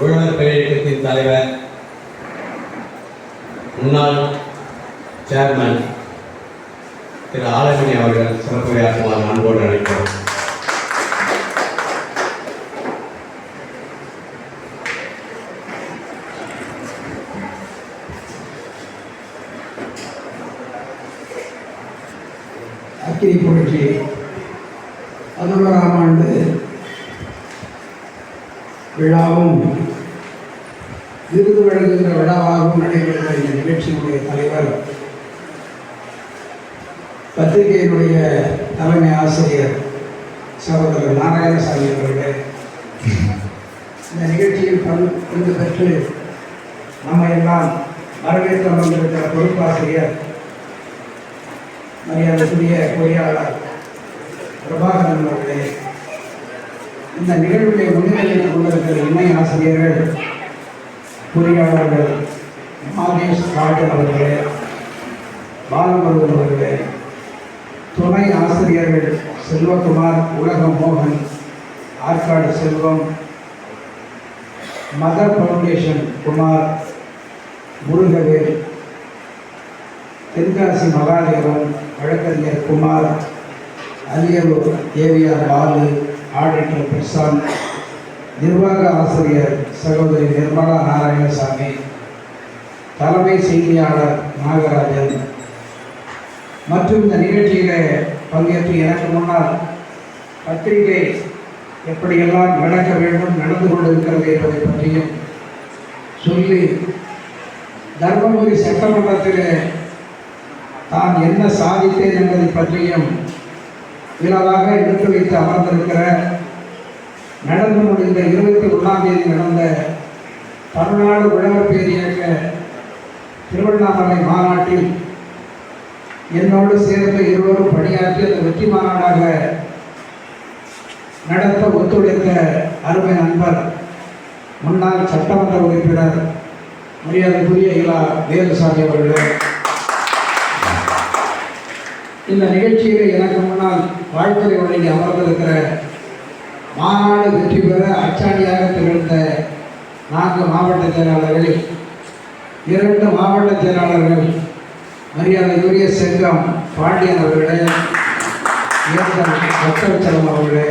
உழவர் பெரிய இயக்கத்தின் தலைவர் முன்னாள் சேர்மன் திரு ஆலமணி அவர்கள் சிறப்புரையாற்றுமாறு அன்போடு அழைக்கிறோம். அக்கினி புரட்சி பதினோராம் ஆண்டு விழாவும் விருது வழங்குகிற விழாவாகவும் நடைபெறுகிற இந்த நிகழ்ச்சியினுடைய தலைவர் பத்திரிகையினுடைய தலைமை ஆசிரியர் சகோதரர் நாராயணசாமி அவர்களே இந்த நிகழ்ச்சியில் பங்கு பங்கு பெற்று நம்ம எல்லாம் வரவேற்று வந்திருக்கிற பொறுப்பாசிரியர் மரியாதைக்குரிய பொறியாளர் பிரபாகரன் அவர்களே இந்த நிகழ்வுடைய முன்னிலையில் கொண்டிருக்கிற இணை ஆசிரியர்கள் பொறியாளர்கள் மாதேஷ் ராஜன் அவர்களே பாலமுருகன் அவர்களே துணை ஆசிரியர்கள் செல்வகுமார் உலக மோகன் ஆற்காடு செல்வம் மதர் ஃபவுண்டேஷன் குமார் முருகவேல் தென்காசி மகாதேவன் வழக்கறிஞர் குமார் அரியலூர் தேவியார் பாலு ஆடிட்டர் பிரசாந்த் நிர்வாக ஆசிரியர் சகோதரி நிர்மலா நாராயணசாமி தலைமை செய்தியாளர் நாகராஜன். மற்றும் இந்த நிகழ்ச்சியிலே பங்கேற்று எனக்கு முன்னால் பத்திரிகை எப்படியெல்லாம் நடக்க வேண்டும் நடந்து கொண்டிருக்கிறது என்பதை பற்றியும் சொல்லி தர்மபுரி சட்டமன்றத்தில் தான் என்ன சாதித்தேன் என்பதை பற்றியும் விழாவாக எடுத்து வைத்து அமர்ந்திருக்கிற நடந்து முடிந்த இருபத்தி ஒன்றாம் தேதி நடந்த தமிழ்நாடு உழவர் பேரியக்க திருவண்ணாமலை மாநாட்டில் என்னோடு சேர்ந்த இருவரும் பணியாற்றி அந்த வெற்றி மாநாடாக நடத்த ஒத்துழைத்த அருமை நண்பர் முன்னாள் சட்டமன்ற உறுப்பினர் மரியாதைக்குரிய இலா தேவசாமி அவர்களே. இந்த நிகழ்ச்சியில் எனக்கு முன்னால் வாழ்த்துறை வழங்கி அமர்ந்திருக்கிற மாநாடு வெற்றி பெற அச்சாணியாக திகழ்ந்த நான்கு மாவட்ட செயலாளர்கள் இரண்டு மாவட்ட செயலாளர்கள் மரியாதைக்குரிய செங்கம் பாண்டியன் அவர்களே பக்தவச்சலம் அவர்களே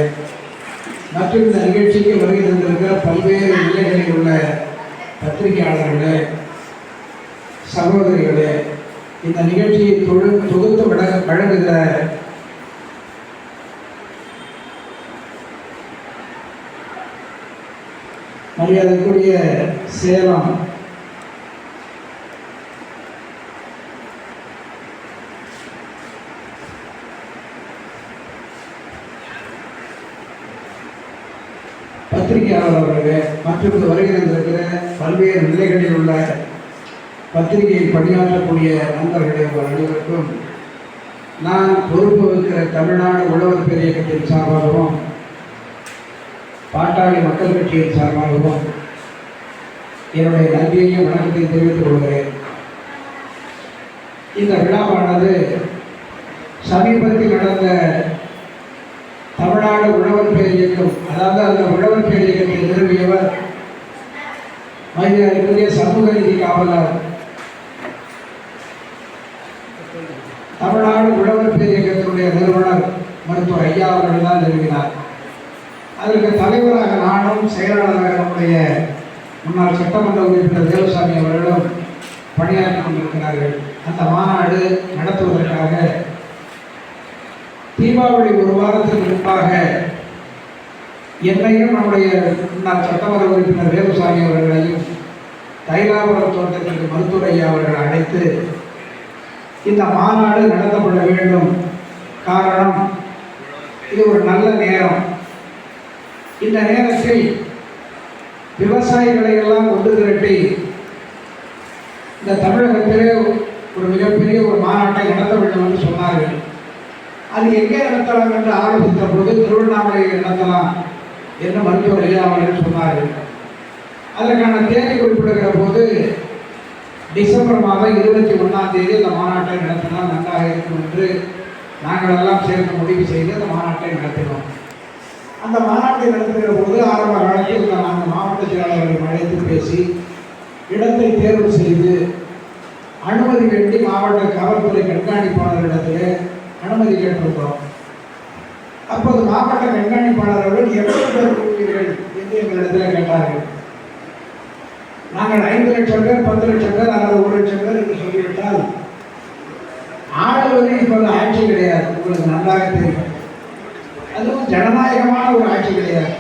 மற்றும் இந்த நிகழ்ச்சிக்கு வருகை தந்திருக்கிற பல்வேறு நிலைகளில் உள்ள பத்திரிகையாளர்களே சகோதரிகளே இந்த நிகழ்ச்சியை தொழு தொகுத்து விட வழங்குகிற மரியாதைக்குரிய சேலம் பத்திரிகையாளர் அவர்களே மற்றும் வருகை பல்வேறு நிலைகளில் உள்ள பத்திரிகையில் பணியாற்றக்கூடிய நண்பர்களே உங்கள் அனைவருக்கும் நான் பொறுப்பு வகிக்கிற தமிழ்நாடு உழவர் பெரியக்கத்தின் சார்பாகவும் பாட்டாளி மக்கள் கட்சியின் சார்பாகவும் என்னுடைய நன்றியையும் வணக்கத்தையும் தெரிவித்துக் கொள்கிறேன். இந்த விழாவானது சமீபத்தில் நடந்த தமிழ்நாடு உழவர் பேர் இயக்கம் அதாவது அந்த உழவர் பேர் இயக்கத்தை நிறுவியவர் மரியாதைக்குரிய சமூக நீதி காவலர் தமிழ்நாடு உழவர் பேர் இயக்கத்தினுடைய நிறுவனர் மருத்துவர் ஐயா அவர்கள் தான் நிறுவினார் அதற்கு தலைவராக நானும் செயலாளராக நம்முடைய முன்னாள் சட்டமன்ற உறுப்பினர் தேவசாமி அவர்களும் பணியாற்றி கொண்டிருக்கிறார்கள். அந்த மாநாடு நடத்துவதற்காக தீபாவளி ஒரு வாரத்திற்கு முன்பாக என்னையும் நம்முடைய முன்னாள் சட்டமன்ற உறுப்பினர் வேலுசாமி அவர்களையும் தைலாபுரம் தோட்டத்திற்கு மருத்துவர் ஐயா அவர்கள் அழைத்து இந்த மாநாடு நடத்தப்பட வேண்டும். காரணம் இது ஒரு நல்ல நேரம். இந்த நேரத்தில் விவசாயிகளை எல்லாம் ஒன்று திரட்டி இந்த தமிழகத்திலே ஒரு மிகப்பெரிய ஒரு மாநாட்டை நடத்த வேண்டும் என்று சொன்னார்கள். அது எங்கே நடத்தலாம் என்று ஆலோசித்த போது திருவண்ணாமலையில் நடத்தலாம் என்று மருத்துவர் ஐயா அவர்கள் சொன்னார்கள். அதற்கான தேதி குறிப்பிடுகிற போது டிசம்பர் மாதம் இருபத்தி ஒன்றாம் தேதி அந்த மாநாட்டை நடத்தினால் நன்றாக இருக்கும் என்று நாங்கள் எல்லாம் சேர்ந்து முடிவு செய்து அந்த மாநாட்டை நடத்தினோம். அந்த மாநாட்டை நடத்துகிற போது ஆரம்ப காலத்தில் நாங்கள் நான்கு மாவட்ட செயலாளர்களை பேசி இடத்தை தேர்வு செய்து அனுமதி வேண்டி மாவட்ட காவல்துறை கண்காணிப்பாளரிடத்தில் அனுமதி கேட்டிருக்கிறோம். அப்போது மாவட்ட கண்காணிப்பாளர்கள் எவ்வளவு பேர் கூறுவீர்கள் என்று எங்களிடத்தில் கேட்டார்கள். நாங்கள் ஐந்து லட்சம் பேர் பத்து லட்சம் பேர் அல்லது ஒரு லட்சம் பேர் என்று சொல்லிவிட்டால் ஆளுவது இப்போது ஆட்சி கிடையாது. உங்களுக்கு நன்றாக தெரியும். அதுவும் ஜனநாயகமான ஒரு ஆட்சி கிடையாது.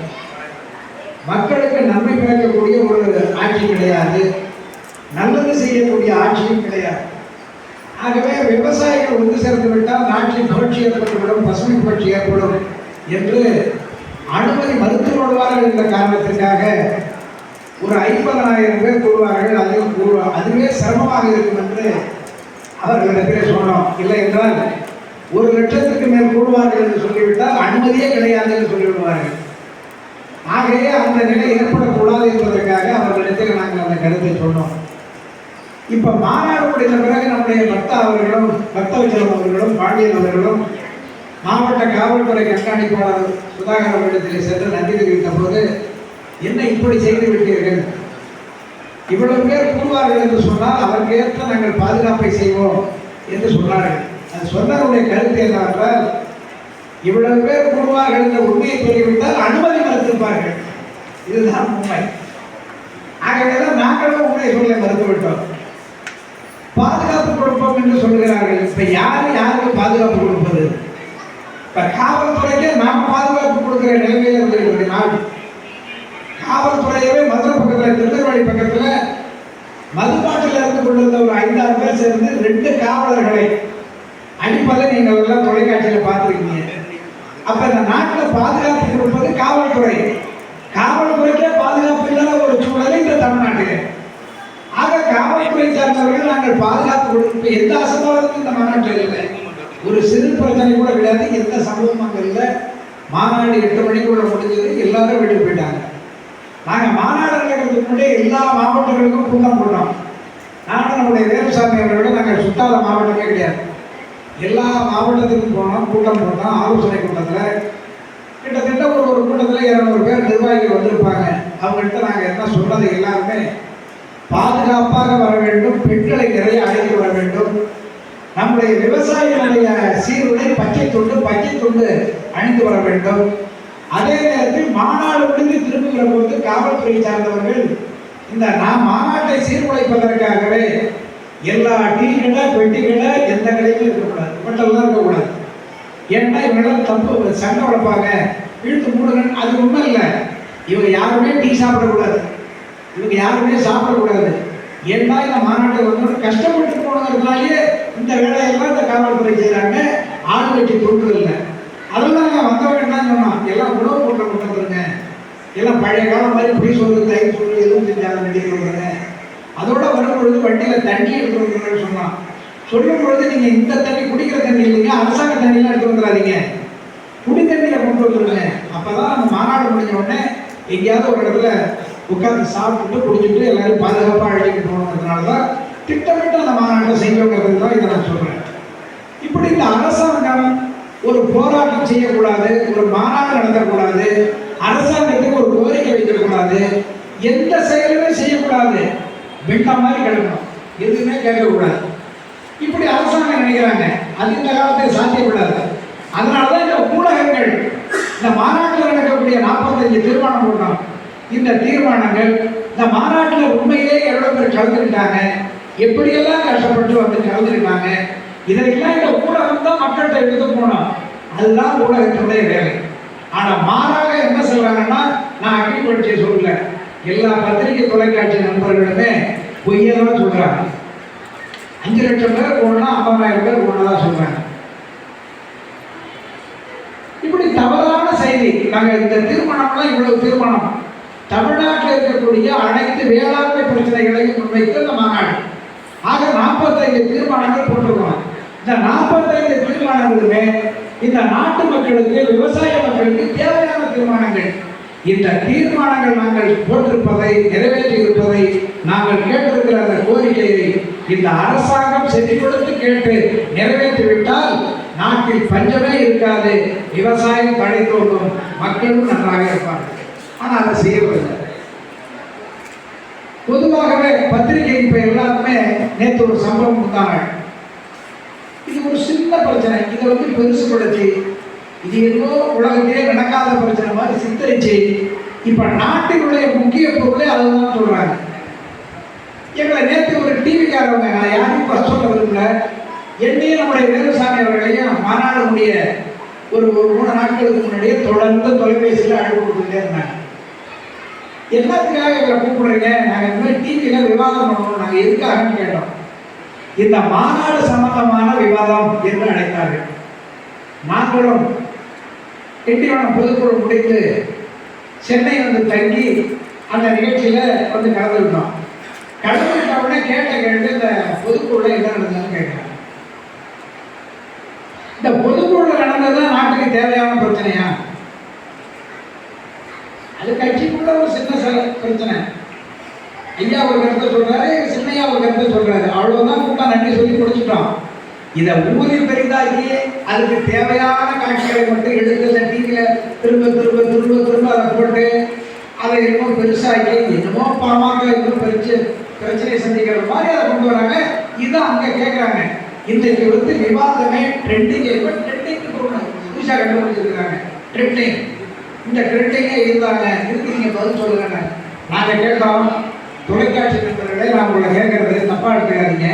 மக்களுக்கு நன்மை பயக்கக்கூடிய ஒரு ஆட்சி கிடையாது. நல்லது செய்யக்கூடிய ஆட்சியும் கிடையாது. ஆகவே விவசாயிகள் ஒன்று சேர்ந்து விட்டால் நாட்டில் புரட்சி ஏற்பட்டுவிடும் பசுமை புரட்சி ஏற்படும் என்று அனுமதி மறுத்து கொள்வார்கள் என்ற காரணத்திற்காக ஒரு ஐம்பதனாயிரம் பேர் கூறுவார்கள் அதையும் கூறுவார் அதுவே சிரமமாக இருக்கும் என்று அவர்களிடத்திலே சொன்னோம். இல்லை என்றால் ஒரு லட்சத்திற்கு மேல் கூடுவார்கள் என்று சொல்லிவிட்டால் அனுமதியே கிடையாது என்று சொல்லிவிடுவார்கள். ஆகவே அந்த நிலை ஏற்படக்கூடாது என்பதற்காக அவர்களிடத்தில் நாங்கள் அந்த கருத்தை சொன்னோம். இப்ப மாநாடு முடிந்த பிறகு நம்முடைய பக்தா அவர்களும் பக்தவச்சலம் அவர்களும் பாண்டியன் அவர்களும் மாவட்ட காவல்துறை கண்காணிப்பாளர் சுதாகர் அவர்களிடத்தில் சென்று நன்றி தெரிவித்த போது என்ன இப்படி செய்து விட்டீர்கள்? இவ்வளவு பேர் கூடுவார்கள் என்று சொன்னால் அதற்கு நாங்கள் பாதுகாப்பை செய்வோம் என்று சொன்னார்கள். அது சொன்னவருடைய கருத்து என்னவென்றால் இவ்வளவு பேர் கூடுவார்கள் என்ற உண்மையை சொல்லிவிட்டால் அனுமதி மறுத்திருப்பார்கள். இதுதான் உண்மை. ஆகவேதான் நாங்களும் உண்மையை சொல்ல மறுத்துவிட்டோம். பாதுகாப்பு கொடுப்போம் என்று சொல்கிறார்கள். இப்ப யாரு யாருக்கு பாதுகாப்பு கொடுப்பது? இப்ப காவல்துறைக்கு நாம் பாதுகாப்பு கொடுக்கிற நிலைமையில் இருக்கிறது பக்கத்துல திருநெல்வேலி பக்கத்தில் மதுபாட்டில் இருந்து கொண்டிருந்த ஒரு ஐந்தாறு பேர் சேர்ந்து ரெண்டு காவலர்களை அடிப்பதை நீங்கள் எல்லாம் தொலைக்காட்சியில் பார்த்துருக்கீங்க. அப்ப இந்த நாட்டில் பாதுகாப்பு கொடுப்பது காவல்துறை. காவல்துறைக்கே பாதுகாப்பு இல்லாத ஒரு சூழலை இந்த தமிழ்நாட்டிலே ஆக காவல்துறை சார்ந்தவர்கள் நாங்கள் பாதுகாப்பு கொடுக்க எந்த அசம்பாவிதமும் இந்த மாநாட்டில் இல்லை. ஒரு சிறு பிரச்சனை கூட கிடையாது. எந்த சம்பவமும் அங்கே இல்லை. மாநாடு எட்டு மணிக்குள்ள முடிஞ்சது. எல்லாரும் வீட்டுக்கு போயிட்டாங்க. நாங்கள் மாநாடு நடக்கிறதுக்கு எல்லா மாவட்டங்களுக்கும் கூட்டம் போட்டோம் நானும் நம்முடைய வேலுசாமி அவர்களோட நாங்கள் சுத்தாத மாவட்டமே கிடையாது. எல்லா மாவட்டத்துக்கும் போனோம் கூட்டம் போட்டோம். ஆலோசனை கூட்டத்தில் கிட்டத்தட்ட ஒரு ஒரு கூட்டத்தில் இரநூறு பேர் நிர்வாகிகள் வந்திருப்பாங்க. அவங்கள்ட்ட நாங்கள் என்ன சொன்னது எல்லாருமே பாதுகாப்பாக வர வேண்டும் பெண்களை நிறைய அழைத்து வர வேண்டும். நம்முடைய விவசாயிகளுடைய சீருடை பச்சை துண்டு பச்சை துண்டு அணிந்து வர வேண்டும். அதே நேரத்தில் மாநாடு முடிந்து திரும்புகிற போது காவல்துறை சார்ந்தவர்கள் இந்த நாம் மாநாட்டை சீர்குலைப்பதற்காகவே எல்லா டீ கடை பெட்டி கடை எந்த கடையிலும் இருக்கக்கூடாது. ஹோட்டல்லாம் இருக்கக்கூடாது. ஏன்னா இவங்களாம் தப்பு சண்டை வளர்ப்பாங்க இழுத்து மூடுங்க அது உண்மை இல்லை. இவங்க யாருமே டீ சாப்பிடக்கூடாது. இவங்க யாருமே சாப்பிடக்கூடாது. ஏன்னா இந்த மாநாட்டை வந்து கஷ்டப்பட்டு போனதுனாலேயே இந்த வேலையெல்லாம் இந்த காவல்துறை செய்கிறாங்க ஆள் வச்சு தொண்டு இல்லை அதெல்லாம் நாங்கள் என்ன சொன்னோம் எல்லாம் உணவு பொருளை கொண்டு வந்துருங்க. எல்லாம் பழைய காலம் மாதிரி பொய் சொல்லு தை சொல்லு எதுவும் செஞ்சாலும் ரெடி வந்துருங்க அதோட வரும் பொழுது வண்டியில் தண்ணி எடுத்து வந்துருங்கன்னு சொன்னான் சொல்லும் பொழுது நீங்கள் இந்த தண்ணி குடிக்கிற தண்ணி இல்லைங்க அரசாங்க தண்ணியெல்லாம் எடுத்து வந்துடாதீங்க. குடி தண்ணியை கொண்டு வந்துருங்க. அப்பதான் நம்ம மாநாடு முடிஞ்ச உடனே எங்கேயாவது ஒரு இடத்துல உட்காந்து சாப்பிட்டு குடிச்சிட்டு எல்லாரும் பாதுகாப்பாக அழைச்சிட்டு போகணுங்கிறதுனால தான் திட்டமிட்டு அந்த மாநாட்டை செய்யணுங்கிறது தான் இதை நான் சொல்கிறேன் இப்படி இந்த அரசாங்கம் போராட்டம் செய்யக்கூடாது ஒரு மாநாடு நடத்தக்கூடாது அரசாங்கத்துக்கு ஒரு கோரிக்கை வைக்கக்கூடாது எந்த செயலுமே செய்யக்கூடாது. வெண்ட மாதிரி கிடக்கணும். எதுவுமே கேட்கக்கூடாது. இப்படி அரசாங்கம் நினைக்கிறாங்க. அது இந்த காலத்தில் சாத்தியக்கூடாது அதனால தான் இந்த ஊடகங்கள் இந்த மாநாட்டில் நடக்கக்கூடிய நாற்பத்தஞ்சு தீர்மானம் போட்டோம். இந்த தீர்மானங்கள் இந்த மாநாட்டில் உண்மையிலே எவ்வளோ பேர் கலந்துக்கிட்டாங்க எப்படியெல்லாம் கஷ்டப்பட்டு வந்து கலந்துக்கிட்டாங்க இதெல்லாம் இந்த ஊடகம் தான் மக்கள்கிட்ட எடுத்து போனோம். அதுதான் ஊடகத்தினுடைய வேலை. ஆனா மாறாக என்ன சொல்றாங்கன்னா நான் அக்ரிகல்ச்சர் சொல்லல எல்லா பத்திரிகை தொலைக்காட்சி நண்பர்களுமே பொய்யதான் சொல்றாங்க. அஞ்சு லட்சம் பேர் போனா ஐம்பதாயிரம் பேர் போனதா சொல்றாங்க. இப்படி தவறான செய்தி. நாங்கள் இந்த தீர்மானம்லாம் இவ்வளவு தீர்மானம் தமிழ்நாட்டில் இருக்கக்கூடிய அனைத்து வேளாண்மை பிரச்சனைகளையும் முன்வைத்து இந்த மாநாடு. ஆக நாற்பத்தைந்து தீர்மானங்கள் போட்டிருக்கோம். இந்த நாற்பத்தைந்து தீர்மானங்களுமே இந்த நாட்டு மக்களுக்கு விவசாய மக்களுக்கு தேவையான தீர்மானங்கள். இந்த தீர்மானங்கள் நாங்கள் போட்டிருப்பதை நிறைவேற்றி இருப்பதை நாங்கள் கேட்டிருக்கிற அந்த கோரிக்கையை இந்த அரசாங்கம் செஞ்சு கொடுத்து கேட்டு நிறைவேற்றிவிட்டால் நாட்டில் பஞ்சமே இருக்காது. விவசாயம் தடை தோன்றும் மக்களும் நன்றாக இருப்பார்கள். ஆனால் அதை செய்யவில்லை. பொதுவாகவே பத்திரிகை இப்போ எல்லாருமே நேற்று ஒரு சம்பவம் கொடுத்தாங்க இது ஒரு சின்ன பிரச்சனை. இதை வந்து பெருசுபடுத்தி இது ஏதோ உலகத்திலே நடக்காத பிரச்சனை மாதிரி சித்தரிச்சு இப்ப நாட்டினுடைய முக்கிய பொருளே அதுதான் சொல்றாங்க. எங்களை நேற்று ஒரு டிவிக்காரவங்க நான் யாரும் குறை சொல்ல விரும்பல. என்னையும் நம்முடைய வேலுசாமி அவர்களையும் மாநாடு ஒரு ஒரு மூணு நாட்களுக்கு முன்னாடியே தொடர்ந்து தொலைபேசியில் அழைப்பு கொடுத்துட்டே இருந்தாங்க. எல்லாத்துக்காக எங்களை கூப்பிடுறீங்க. நாங்கள் இந்த மாதிரி டிவியில் விவாதம் பண்ணணும். நாங்கள் எதுக்காகன்னு கேட்டோம். இந்த மாநாடு சம்பந்தமான விவாதம் என்று அழைத்தார்கள். நாங்களும் திண்டிவனம் பொதுக்குழு முடித்து சென்னை வந்து தங்கி அந்த நிகழ்ச்சியில வந்து கலந்துக்கிட்டோம் கலந்துக்கிட்ட உடனே கேட்ட கேட்டு இந்த பொதுக்குழுல என்ன நடந்ததுன்னு கேட்கிறேன் இந்த பொதுக்குழுல நடந்தது நாட்டுக்கு தேவையான பிரச்சனையா? அது கட்சிக்குள்ள ஒரு சின்ன பிரச்சனை. ஐயா ஒரு கருத்தை சொல்றாரு சின்னையா ஒரு கருத்தை சொல்றாரு. அவ்வளவுதான் கூட்டம் நன்றி சொல்லி முடிச்சிட்டோம். இதை பெரிதா இல்லையே. அதுக்கு தேவையான காட்சிகளை மட்டும் எடுத்து டிவியில திரும்ப திரும்ப திரும்ப திரும்ப அதை போட்டு அதை இன்னும் பெருசாக்கி என்னமோ பணமாக இன்னும் பெருச்சு பிரச்சனை சந்திக்கிற மாதிரி அதை கொண்டு வராங்க. இதை அங்கே கேட்குறாங்க இன்றைக்கு வந்து விவாதமே ட்ரெண்டிங் இப்போ ட்ரெண்டிங் புதுசாக கண்டுபிடிச்சிருக்காங்க ட்ரெண்டிங் இந்த ட்ரெண்டிங்கே இருந்தாங்க. இதுக்கு நீங்கள் பதில் சொல்லுங்க. நாங்கள் கேட்டோம். தொலைக்காட்சி நண்பர்களே நான் உங்களை கேட்கறது தப்பாக எடுத்துக்காதீங்க.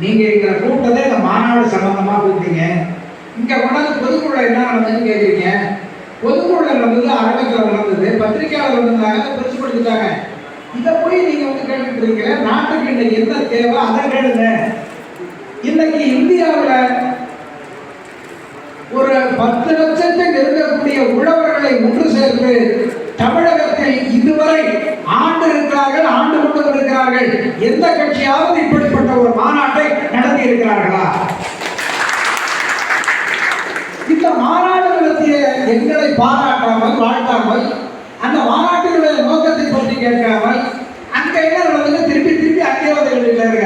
நீங்க இருக்கிற கூட்டத்தை இந்த மாநாடு சம்பந்தமா கூப்பிட்டீங்க. இங்க கொண்டாந்து பொதுக்குழு என்ன நடந்ததுன்னு கேட்குறீங்க பொதுக்குழு நடந்தது அரங்கத்தில் நடந்தது பத்திரிகையாளர் வந்திருந்தாங்க அதை பெருசுபடுத்திட்டாங்க இதை போய் நீங்க வந்து கேட்டுட்டு இருக்கீங்க. நாட்டுக்கு இன்னைக்கு என்ன தேவை அதை கேளுங்க. இன்னைக்கு இந்தியாவில் ஒரு பத்து லட்சத்துக்கு இருக்கக்கூடிய உழவர்களை ஒன்று சேர்த்து தமிழகத்தில் இதுவரை ஆண்டு இருக்கிறார்கள் ஆண்டு கொண்டு இருக்கிறார்கள் எந்த கட்சியாவது இப்படிப்பட்ட ஒரு மாநாட்டை நடத்தி இருக்கிறார்களா? இந்த மாநாடு நடத்திய எங்களை பாராட்டாமல் வாழ்த்தாமல் அந்த மாநாட்டினுடைய நோக்கத்தை பற்றி கேட்காமல் அங்க என்ன நடந்தது திருப்பி திருப்பி அங்கே வந்து இருக்காங்க.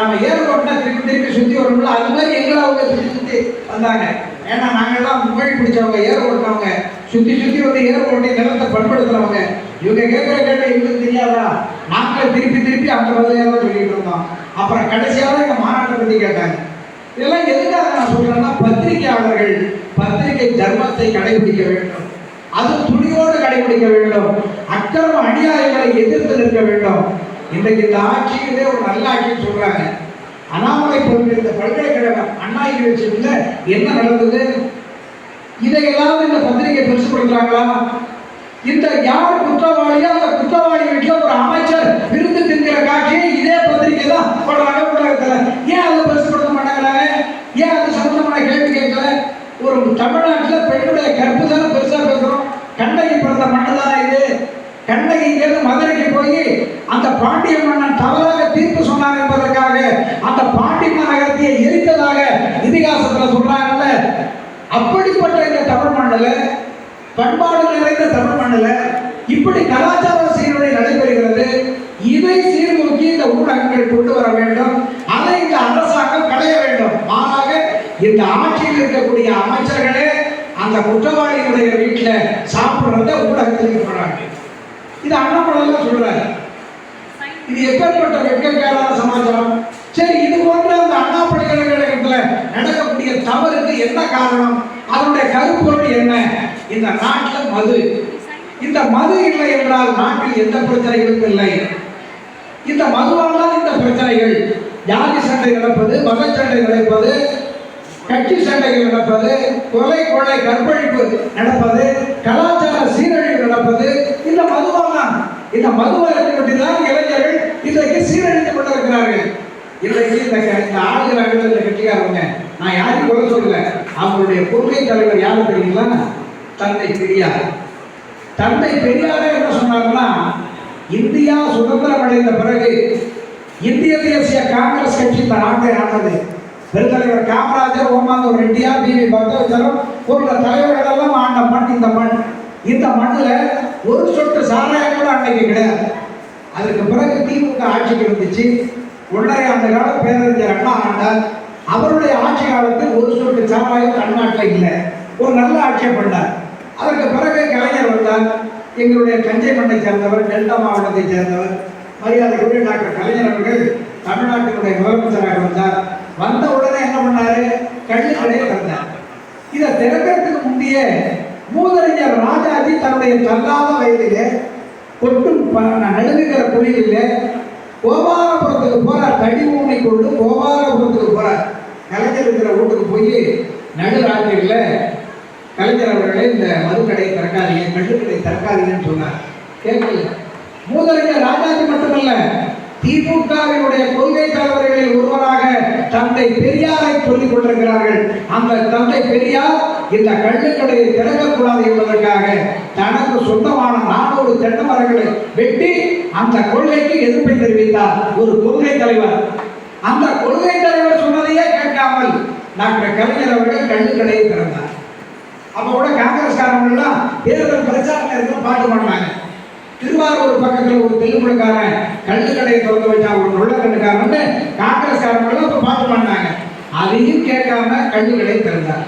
நம்ம ஏர்போர்ட்னா திருப்பி திருப்பி சுத்தி வரும்ல அது மாதிரி எங்களை அவங்க சுத்தி சுத்தி வந்தாங்க. ஏன்னா நாங்கெல்லாம் மொழி பிடிச்சவங்க ஏற சுத்தி சுத்தி வந்து ஏர் நிலத்தை பண்படுத்துறவங்க. இவங்க கேட்குற கேட்ட எங்களுக்கு தெரியாதா? நாங்களே திருப்பி திருப்பி அந்த பதிலையாக தான் சொல்லிட்டு இருந்தோம். அப்புறம் கடைசியாக எங்கள் மாநாட்டை பற்றி கேட்டாங்க. இதெல்லாம் எதுக்காக நான் சொல்றேன்னா பத்திரிகையாளர்கள் பத்திரிகை தர்மத்தை கடைபிடிக்க வேண்டும். அது துணியோடு கடைபிடிக்க வேண்டும். அக்கிரம அநியாயங்களை எதிர்த்து நிற்க வேண்டும். இன்றைக்கு இந்த ஆட்சியிலே ஒரு நல்ல ஆட்சின்னு சொல்றாங்க. அண்ணாமலை பொறுப்பில் இந்த பல்கலைக்கழகம் அண்ணா யூனிவர்சிட்டியில் என்ன நடந்தது? இதையெல்லாம் இந்த பத்திரிகை கொடுக்குறாங்களா இந்த யார் குற்றவாளியோ அந்த குற்றவாளி வீட்டில் ஒரு அமைச்சர் விருந்து தின்கிற காட்சியை இதே பத்திரிகை தான் போடுறாங்க உலகத்துல ஏன் அதை பெருசுப்படுத்த மாட்டேங்கிறாங்க ஏன் அது சம்பந்தமான கேள்வி கேட்கல? ஒரு தமிழ்நாட்டில் பெண்ணுடைய கற்பு தானே பெருசாக பேசுகிறோம் கண்ணகி பிறந்த மண்ணு தானே இது? கண்ணகி மதுரைக்கு போய் அந்த பாண்டிய மன்னன் தவறாக தீர்ப்பு சொன்னார் என்பதற்காக அந்த பாண்டிய நகரத்தையே எரித்ததாக இதிகாசத்தில் சொல்றாங்கல்ல அப்படிப்பட்ட இந்த தமிழ் மண்ணில் பண்பாடு நிறைந்த தமிழ் மண்ணில் இப்படி கலாச்சார சீருடை நடைபெறுகிறது. இதை சீர்தூக்கி இந்த ஊடகங்கள் கொண்டு வர வேண்டும். அதை இந்த அரசாங்கம் களைய வேண்டும். மாறாக இந்த ஆட்சியில் இருக்கக்கூடிய அமைச்சர்களே அந்த குற்றவாளிகளுடைய வீட்டில் சாப்பிடுறத ஊடகத்துக்கு போறாங்க இது அண்ணாமலை சொல்றாரு. இது எப்பேற்பட்ட வெட்கக்கேடான சமாச்சாரம்? சரி இது போன்ற அந்த அண்ணா நடக்கக்கூடிய தவறுக்கு என்ன காரணம்? அதனுடைய கருப்பொருள் என்ன? இந்த நாட்டில் மது. இந்த மது இல்லை என்றால் நாட்டில் எந்த பிரச்சனைகளும் இல்லை. இந்த மதுவால்தான் இந்த பிரச்சனைகள். ஜாதி சண்டை நடப்பது மத சண்டை நடப்பது கட்சி சண்டைகள் நடப்பது கொலை கொலை கற்பழிப்பு நடப்பது கலாச்சார சீரழிவு நடப்பது இந்த மதுவாதான் இந்த மதுவை தான் இளைஞர்கள் இன்றைக்கு சீரழித்துக் கொண்டிருக்கிறார்கள். இன்றைக்கு இந்த இந்த ஆளுகிறார்கள் இந்த கட்சிக்காரங்க நான் யாரையும் குறை சொல்லல. அவங்களுடைய கொள்கை தலைவர் யாரும் தெரியுங்களா தந்தை பெரியார். தந்தை பெரியாரே என்ன சொன்னாங்கன்னா இந்தியா சுதந்திரம் அடைந்த பிறகு இந்திய தேசிய காங்கிரஸ் கட்சி இந்த நாட்டை ஆண்டது. பெருந்தலைவர் காமராஜர் ஓமாந்தூர் ரெட்டியார் பி வி பக்தவச்சலம் போன்ற தலைவர்கள் எல்லாம் ஆண்ட மண் இந்த மண். இந்த மண்ணில் ஒரு சொட்டு சாராயம் கூட அன்னைக்கு கிடையாது. அதுக்கு பிறகு திமுக ஆட்சிக்கு வந்துச்சு. ஒன்றரை ஆண்டு கால பேரறிஞர் அண்ணா ஆண்டார். அவருடைய ஆட்சி காலத்தில் ஒரு சொட்டு சாராயம் தமிழ்நாட்டில் இல்லை. ஒரு நல்ல ஆட்சியை பண்ணார். அதற்கு பிறகு கலைஞர் வந்தார். எங்களுடைய தஞ்சை மண்ணை சேர்ந்தவர் டெல்டா மாவட்டத்தை சேர்ந்தவர். மரியாதைக்குரிய டாக்டர் கலைஞர் அவர்கள் தமிழ்நாட்டினுடைய முதலமைச்சராக வந்தார். வந்த உடனே என்ன பண்ணாரு? கள்ளுக்கடையை திறந்தார் இதை திறக்கிறதுக்கு முந்தைய மூதறிஞர் ராஜாஜி தன்னுடைய தள்ளாத வயதிலே கொட்டும் ப- நடுங்குகிற குழியிலே கோபாலபுரத்துக்கு போறார் தடி கொண்டு கோபாலபுரத்துக்கு போறார். கலைஞர் இருக்கிற வீட்டுக்கு போய் நடுராத்திரியில் கலைஞர் அவர்களே இந்த மதுக்கடை திறக்காதீங்க கட்டுக்கடை திறக்காதீங்கன்னு சொன்னார். கேட்கல. மூதறிஞர் ராஜாஜி மட்டுமல்ல திமுகவினுடைய கொள்கை தலைவர்களில் ஒருவராக தந்தை பெரியாரை சொல்லிக் கொண்டிருக்கிறார்கள். அந்த தந்தை பெரியார் இந்த கள்ளுக்கடையை திறக்கக்கூடாது என்பதற்காக தனக்கு சொந்தமான நானூறு தென்னை மரங்களை வெட்டி அந்த கொள்கைக்கு எதிர்ப்பை தெரிவித்தார் ஒரு கொள்கை தலைவர். அந்த கொள்கை தலைவர் சொன்னதையே கேட்காமல் டாக்டர் கலைஞர் அவர்கள் கள்ளுக்கடையை திறந்தார். அப்போ கூட காங்கிரஸ்காரங்களாம் தேர்தல் பிரச்சார நேரத்தில் பாட்டு பண்ணாங்க திருவாரூர் பக்கத்தில் ஒரு தெலுங்குக்காரன் கள்ளு கடையை திறந்து வச்சா ஒரு நுள்ள கண்ணுக்காரன் காங்கிரஸ்காரங்களும் அப்போ பாட்டு பண்ணாங்க அதையும் கேட்காம கள்ளு கடையை திறந்தார்.